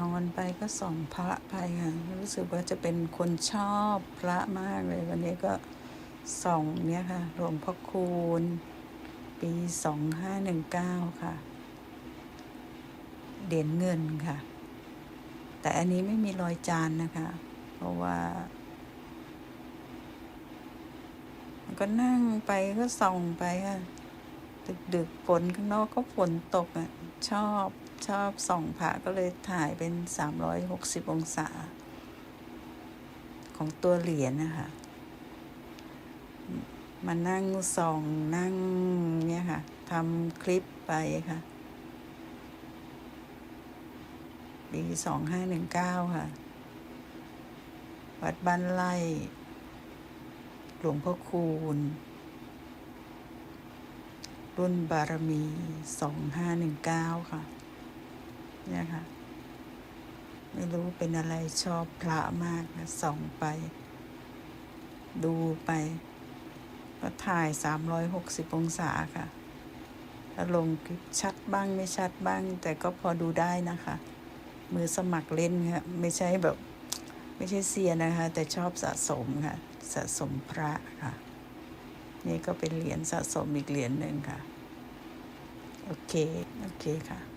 นอนไปก็ส่องพระไปค่ะรู้สึกว่าจะเป็นคนชอบพระมากเลย วันนี้ก็ส่องเนี่ยค่ะหลวงพ่อคูณ ปีสองห้าหนึ่งเก้าค่ะเหรียญเงินค่ะ แต่อันนี้ไม่มีรอยจานนะคะ เพราะว่าก็นั่งไปก็ส่องไปค่ะ ดึกดึกๆฝนข้างนอกก็ฝนตกอะ ชอบ ชอบส่องพระก็เลยถ่ายเป็นสามร้อยหกสิบองศา ของตัวเหรียญนะคะ มานั่งส่องนั่งเนี่ยค่ะทำคลิปไปค่ะปีสองห้าหนึ่งเก้าค่ะ วัดบ้านไร่หลวงพ่อคูณ รุ่นบารมีสองห้าหนึ่งเก้าค่ะ เนี่ยค่ะ ไม่รู้เป็นอะไรชอบพระมากนะส่องไป ดูไป ก็ถ่ายสามร้อยหกสิบองศาค่ะแล้วลงคลิปชัดบ้างไม่ชัดบ้าง แต่ก็พอดูได้นะคะ มือสมัครเล่นค่ะไม่ใช่แบบ ไม่ใช่เซียนนะคะ แต่ชอบสะสมค่ะ สะสมพระค่ะ นี่ก็เป็นเหรียญสะสมอีกเหรียญหนึ่งค่ะ โอเค โอเคค่ะ